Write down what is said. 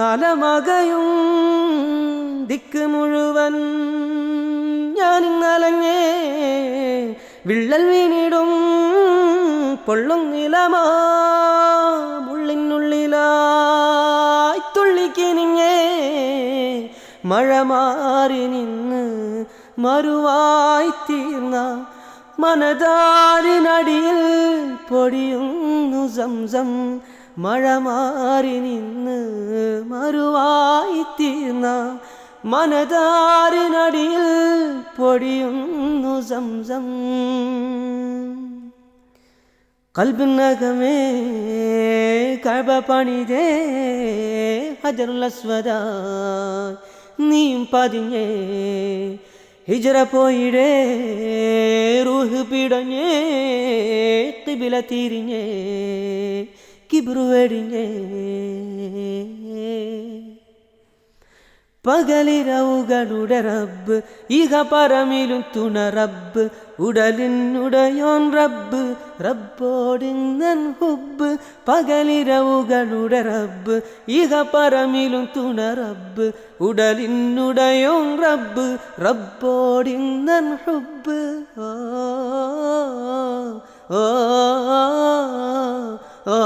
അലമകയും ദിക്ക് മുഴുവൻ ഞാനിന്നലങ്ങേ വിള്ളൽ വീണിടും പൊള്ളും നിലമാ തുള്ളിക്കിനിങ്ങേ മഴ മാറി നിന്ന് മറുവായി തീർന്ന മനതാരിനടിയിൽ പൊടിയുന്നു സംസം മഴ മാറി നിന്ന് മറുവായി തീർന്ന മനതാരിനടിയിൽ പൊടിയുന്നു സംസം. കൽബിനകമേ കഴ പണിതേ ഹജറുലസ്വദ. നീയും പതിഞ്ഞേ ഹിജറ പോയിടേ റൂഹ് പിടഞ്ഞേ തിബില തിരിഞ്ഞേ. കിബ്രു വെടിഞ്ഞേ. പകലിരവുകളുടെ റബ്ബ് ഇഹ പരമിലും തുണ റബ്ബ് ഉടലിനുടയോൻ റബ്ബ് റബ്ബോടിന്നൻ ഹുബ് പകലിരവുകളുടെ റബ്ബ് ഇഹ പരമിലും തുണ റബ്ബ് ഉടലിനുടയോൻ റബ്ബ് റബ്ബോടിന്നൻ ഹുബ് ഓ ഓ